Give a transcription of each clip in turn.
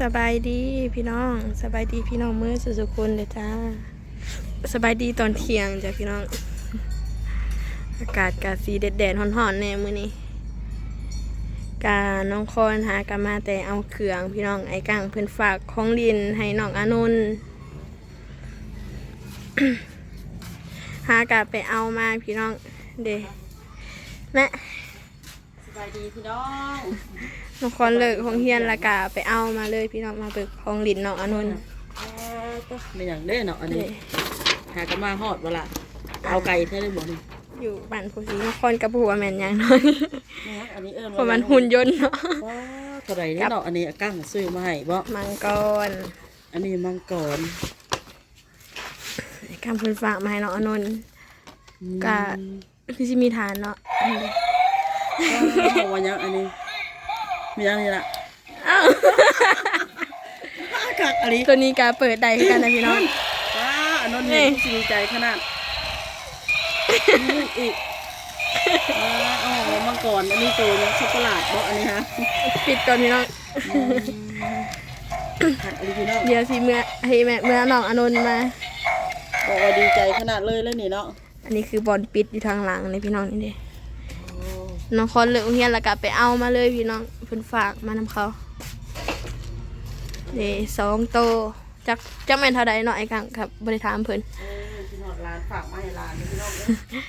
สบายดีพี่น้อง สบายดีพี่น้องเมื่อสุสุคนเลยจ้า สบายดีตอนเที่ยงจ้ะพี่น้อง อากาศกาสีแดดแดดๆร้อนๆแน่มื้อนี้กาน้องคอนหากามาแต่เอาเครื่องพี่น้องไอ้กังเพิ่อนฝากของลินให้น้องอานนหากาไปเอามาพี่น้องเดแม่ บายดีพี่น้องน้องคอนเลิกของเฮียนและกาไปเอามาเลยพี่น้องมาเบิกของลินน้องอานนท์ก็ไม่อย่างเด้เนาะอันนี้เด้หากันมาฮอดเวลาเอาไก่แท้ได้บ่นี่อยู่บ้านผู้สีนครกับผู้ว่าแม่นหยังน้อยแม่อันนี้เอิ้นเพราะมันหุ่นยนต์เนาะว้าเท่าไหร่นี่เนาะอันนี้อากั้งซื้อมาให้บ่มังกรอันนี้มังกรไอ้คำเพิ่นฝากมาให้น้องอานนท์อืมกะคือสิมีฐานเนาะ ว้าววันยังอันนี้ มีอันนี้ล่ะอ้าวกักอันนี้ตัวนี้กาเปิดได้คือกันนะพี่น้องว้าอันนั้นนี่นี่ดีใจขนาดนี่อีกว้าอ๋อมังกรอันนี้ตัวนี้ช็อกโกแลตบ่อันนี้ฮะปิดก่อนพี่น้องหักอันนี้พี่น้องเดี๋ยวสิเมื่อให้แม่เมื่อน้องอานนท์มาบอกว่าดีใจขนาดเลยแล้วนี่เนาะอันนี้คือบอลปิดอยู่ทางหลังนี่พี่น้องนี่เด้ น้องคอนเลิกโรงเรียนแล้วก็ไปเอามาเลยพี่น้องเพิ่นฝากมานำเขาเด้สองโตจักจักแม่นเท่าใดเนาะไอ้กังครับบ่ได้ถามเพิ่นเออพี่น้องร้านฝากมาให้ร้านนี่พี่น้องเด้อ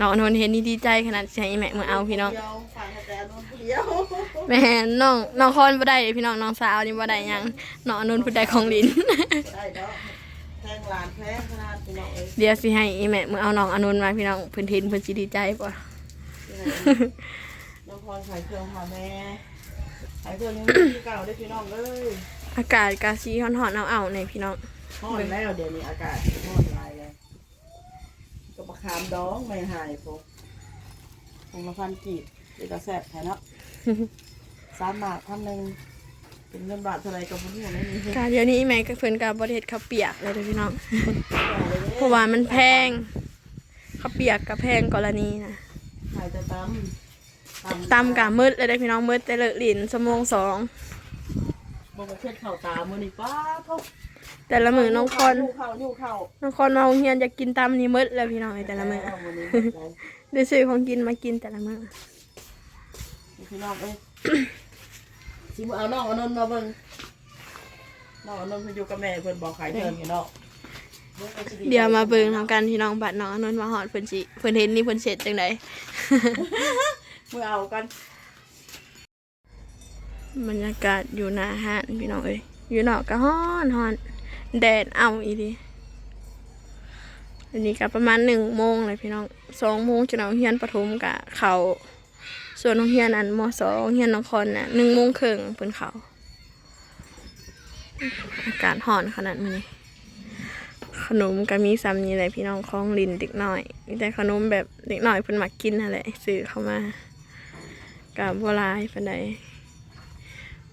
น้องอานนท์เห็นนี่ดีใจขนาดสิให้แม่มาเอาพี่น้อง เดียวฝากให้แต่น้องเดียวแม่น้องน้องคอนบ่ได้พี่น้องน้องสาวนี่บ่ได้หยังน้องอานนท์ผู้ใดของลิ้น ได้เนาะแพงร้านแพงขนาดพี่น้องเอ้ย เดี๋ยวสิให้อีแม่มือเอาน้องอานนท์มาพี่น้องเพิ่นเห็นเพิ่นสิดีใจป่ะ น้องพรขายเครื่องค่ะแม่ขายเครื่องยังที่เก่าได้อพี่น้องเอ้ยอากาศกาซีฮ้อนๆเอาๆในพี่น้องฮ้อนแล้วเดี๋ยวนี้อากาศฮ้อนหลายเลยก็มะขามดองไม่หายพวกคงละพันกีบเดี๋ยวจะแซ่บแท้เนาะสามบาทพันหนึ่งเป็นเงินบาทเท่าไรกับพุ่นหัวไม่มีกาเดี๋ยวนี้อีแม่ก็เพิ่นก็บ่ได้เฮ็ดข้าวเปียกเลยเด้อพี่น้องเพราะว่ามันแพงข้าวเปียกก็แพงกรณีนะ ขายจะตำตำกะมืดเลยเด้อพี่น้องมืดแต่เลิกลิ้นชั่วโมงสองบงประเทศเข่าตามือนี่ป้าทุกแต่ละมื้อน้องคอนยู่เข่าอยู่เข่าน้องคอนมาโรงเรียนอยากกินตำนี่มืดแล้วพี่น้องไอ้แต่ละมื้อเอามื้อนี้ได้ซื้อของกินมากินแต่ละมื้อพี่น้องเอ้ยสิบ่เอาน้องเอานนท์มาเบิ่งน้องเอานนท์เพิ่นอยู่กับแม่เพิ่นบอกขายเทิงอยู่เนาะ เดี๋ยวมาเบิ่งทำกันพี่น้องบัดน้องอานนท์มาฮอดเพิ่นสิเพิ่นเห็นนี่เพิ่นเสร็จจังได มือเอากันบรรยากาศอยู่หน้าห้านพี่น้องเอ้ยอยู่นอกก็ฮ้อนฮ้อนแดดเอาอีดีอันนี้ก็ประมาณหนึ่งโมงเลยพี่น้องสองโมงจนเอาเฮียนปฐมกะเขาส่วนโรงเฮียนอันมสองเฮียนนครน่ะหนึ่งโมงครึ่งเพิ่นเขาอากาศฮ้อนขนาดนี้ ขนมก็มีซ้ำนี่แหละพี่น้องของลินเด็กหน้อยมีแต่ขนมแบบเด็กหน้อยเพิ่นมักกินนั่นแหละซื้อเข้ามากับบัวลายปานใด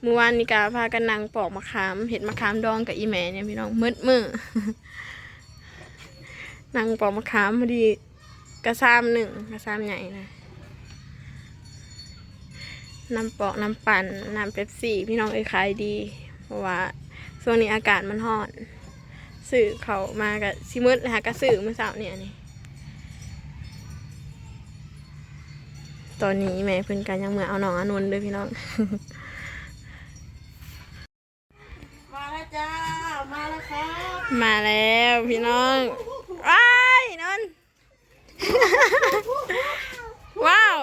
เมื่อวานนี้กาพากันนั่งปอกมะขามเห็ดมะขามดองกับอีแม่เนี่ยพี่น้องมืดมือนั่งปอกมะขามพอดีกระซามหนึ่งกระซามใหญ่นะน้ำปอกน้ำปั่นน้ำเป๊ปซี่ พี่น้องเอ้ยขายดี เพราะว่าช่วงนี้อากาศมันร้อน สื่อเขามากับซิมืดนะคะก็สื่อเมื่อเช้าเนี่ยนี่ตอนนี้แม่เพิ่นกันยังเมื่อเอาน้องอานนท์เลยพี่น้อง มาแล้วจ้า มาแล้วครับ มาแล้วพี่น้องว้ายนนท์ว้าว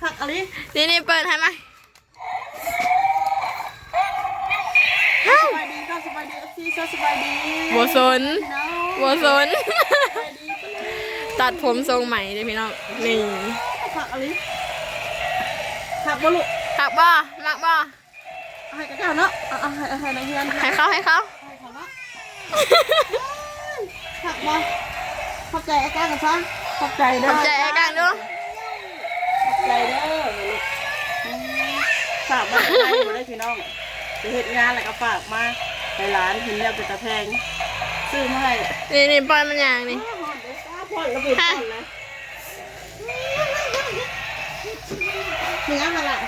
คักอะไรนี่นี่เปิดให้ไหม สบายดีเอฟซีสบายดีบัวสนน้องบัวสนสบายดีไปเลยตัดผมทรงใหม่เลยพี่น้องนี่คักอะไรคักบ่ลูกขักบ่มักบ่เอาให้กันจ้าเนาะเอาเอาให้เอาให้นายเฮียนให้เขาให้เขาให้เขาเนาะคักบ่ขอบใจไอ้ก้ากันซะขอบใจขเด้ออบใจไอ้กังดูขอบใจเด้อลูกอืมฝากมาให้มาได้พี่น้องจะเฮ็ดงานแล้วก็ฝากมา ให้ร้านเห็นแล้วเป็นตะแพง ซื้อมาให้นี่นี่ปล่อยมันอย่างนี่พ่อนแล้วเป็นพ่อนเลยมึงเอามาละ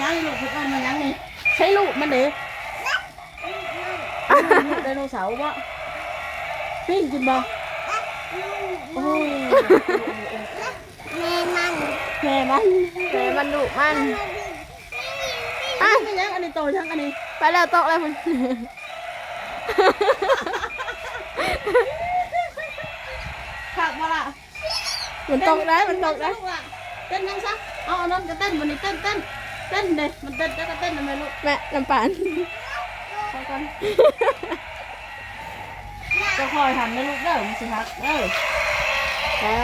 ยังลูกพี่อ้อนมายังนี่ใช้ลูกมันเด้ลูกไดโนเสาร์บ่ปิ้งกินบ่โอ้ยแม่มันแม่มันแม่มันดุมัน อะไม่ยังอันนี้โตยังอันนี้ไปแล้วตกแล้วมันขักมาละมันตกได้มันตกได้เต้นยังซะเอาอันนั้นก็เต้นวันนี้เต้นเต้นเต้นเด้มันเต้นแล้วก็เต้นทำไมลูกแม่น้ำปานไปก่อนก็คอยทำนะลูกเด้อมันสิฮักเด้ออ่า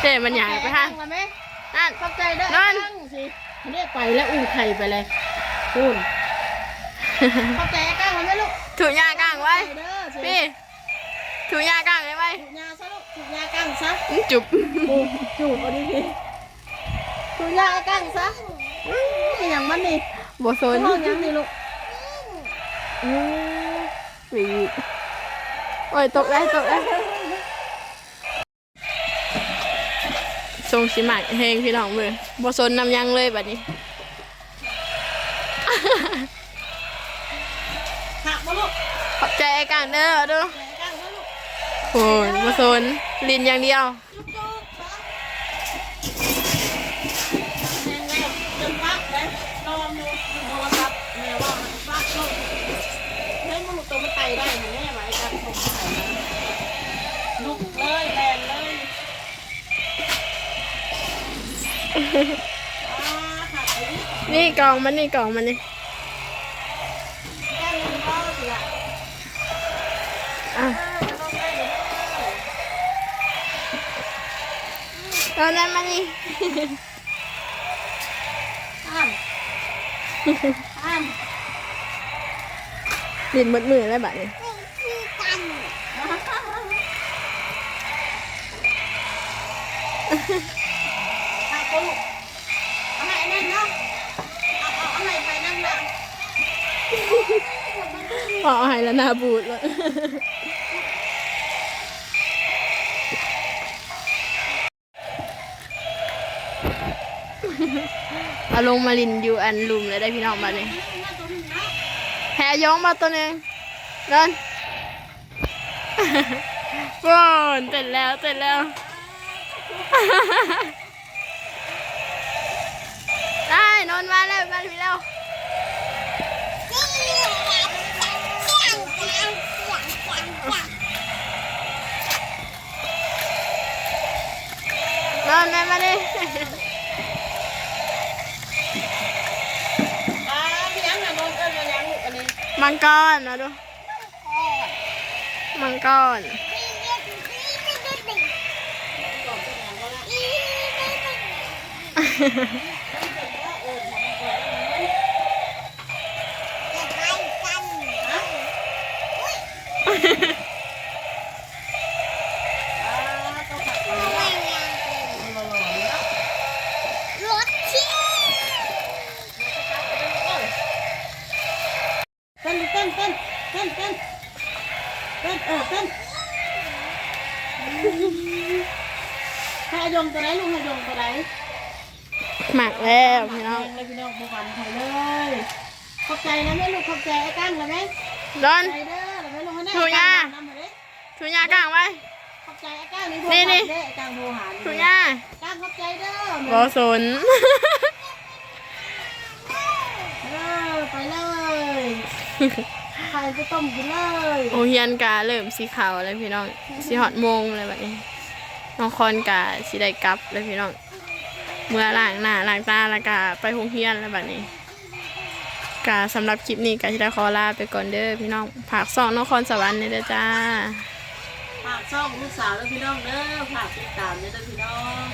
เจ๊มันใหญ่ไปฮะตั้งแล้วไหมนั่นเข้าใจเด้อนั่น ตั้งสิมันได้ไปแล้วอุ้งไข่ไปเลยคุณเข้าใจตั้งแล้วไหมลูกถูกยากางไว้เข้าใจเด้อสิพี่ถูกยากางไว้ไว้ถูกยาซะลูกถูกยากั้งซะอื้อจุบปูจูบเอาดิพี่ถูกยากั้งซะอื้ออย่างมันนี่บสนห้องยังนี่ลูกอือปีโอ้ยตกได้ตกได้ ทรงสิมักเฮงพี่น้องมือบสนนำยังเลยบัดนี้หักมาลูกขอบใจไอ้กางเด้อเดูกั้งมาลูกโอ้ยบสนลินอย่างเดียวจุ๊บจุ๊บตัวมันไตได้เหมือนแม่ไหมกันผม นี่กล่องมันนี่กล่องมันนี่แก้มมันก็เสียอะตอนนั้นมันนี่อ้ามอ้ามลินหมดมือแล้วบัดนี้คือกัน เอาปุ๊เอาให้นั่นเนาะเอาเอาเอาให้ไปนั่งนะพอเอาให้แล้วหนาบูดเลยเอาลงมาลินอยู่อันลุมเลยได้พี่น้องบัดนี้นั่งตรงนี้เนาะแพรย้องมาตัวหนึงเดินว้าวเต็ดแล้วเต็ดแล้ว นอนมาแล้วมาพี่แล้วนี่เสียงเสียงเสียงเสียงเสียงนอนแม่มาดิอ่าพี่ยังน่ะนอนเอิ้นว่ายังลูกอันนี้มังกรมาดู มังกรก่อนเป็น เต้นเออเต้นให้อายงตัวไหนลุงให้อายงตัวไหนหมักแล้วพี่น้องเลยพี่น้องบุกันไทยเลยขอบใจนะแม่ลูกขอบใจไอ้กั้งเลยไหมดอนใจเด้อเลยแม่ลูกให้แน่ถูกย่านำมาดิถุงยากลางไว้ขอบใจไอ้กั้งนี่นี่นี่โทรศัพท์เด้ไอ้กั้งโทรหาถุงยากั้งขอบใจเด้อบอสนเออไปเลย ใครไปต้มกินเลยโอเฮียนกาเริ่มสีขาวแล้วพี่น้องสีหอดโมงเลยแบบนี้น้องคอนกาสีได้กลับเลยพี่น้องเมื่อล้างหน้าล้างตาแล้วกาไปโรงเรียนแล้วแบบนี้กาสำหรับคลิปนี้กาจะได้ขอลาไปก่อนเด้อพี่น้องผากซ่องน้องคอนสวรรค์เนี่ยเด้อจ้าฝากช่องลูกสาวแล้วพี่น้องเด้อฝากติดตามเด้อพี่น้อง